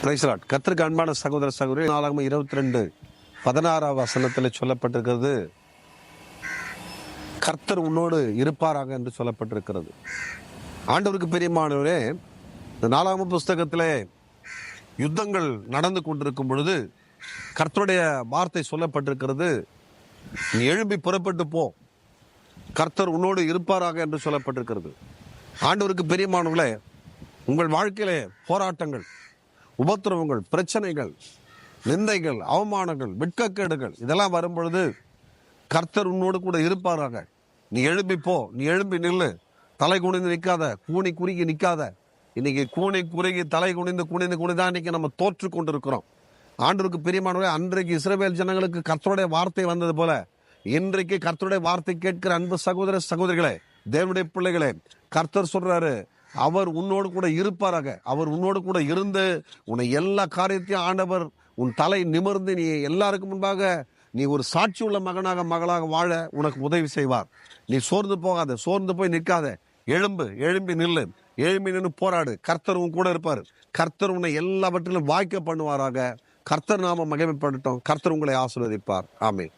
பிரைஸ்லாட் கத்திற்கு அன்பான சகோதர சகோதரி நாளாகம இருபத்தி ரெண்டு பதினாறாம் வசனத்தில் சொல்லப்பட்டிருக்கிறது. கர்த்தர் உன்னோடு இருப்பாராக என்று சொல்லப்பட்டிருக்கிறது. ஆண்டவருக்கு பெரியமானவரே இந்த நாலாம புஸ்தகத்திலே யுத்தங்கள் நடந்து கொண்டிருக்கும் பொழுது கர்த்தருடைய வார்த்தை சொல்லப்பட்டிருக்கிறது. நீ எழும்பி புறப்பட்டு போ. கர்த்தர் உன்னோடு இருப்பாராக என்று சொல்லப்பட்டிருக்கிறது. ஆண்டவருக்கு பெரியமானவர்களே உங்கள் வாழ்க்கையிலே போராட்டங்கள் உபத்திரவங்கள் பிரச்சனைகள் நிந்தைகள் அவமானங்கள் வெட்கக்கேடுகள் இதெல்லாம் வரும்பொழுது கர்த்தர் உன்னோடு கூட இருப்பாராக. நீ எழும்பி போ நீ எழும்பி நில்லு. தலை குனிந்து நிற்காத கூனி குறுகி நிற்காத இன்னைக்கு கூனி குறுகி தலை குனிந்து குனிந்து குனிதான் இன்னைக்கு நம்ம தோற்று கொண்டிருக்கிறோம். ஆண்டவருக்கு பிரியமானவரே அன்றைக்கு இஸ்ரேல் ஜனங்களுக்கு கர்த்தருடைய வார்த்தை வந்தது போல இன்றைக்கு கர்த்தருடைய வார்த்தை கேட்கிற அன்பு சகோதர சகோதரிகளே தேவனுடைய பிள்ளைகளே கர்த்தர் சொல்றாரு அவர் உன்னோடு கூட இருப்பாராக. அவர் உன்னோடு கூட இருந்து உன்னை எல்லா காரியத்தையும் ஆண்டவர் உன் தலை நிமிர்ந்து நீ எல்லாருக்கும் முன்பாக நீ ஒரு சாட்சி உள்ள மகனாக மகளாக வாழ உனக்கு உதவி செய்வார். நீ சோர்ந்து போகாத சோர்ந்து போய் நிற்காத. எழும்பு எழும்பி நில்லு. எழும்பி நின்று போராடு. கர்த்தர் உன் கூட இருப்பார். கர்த்தர் உன்னை எல்லாவற்றிலும் வாய்க்க பண்ணுவாராக. கர்த்தர் நாம மகிமைப்படட்டும் கர்த்தர் உங்களை ஆசீர்வதிப்பார். ஆமே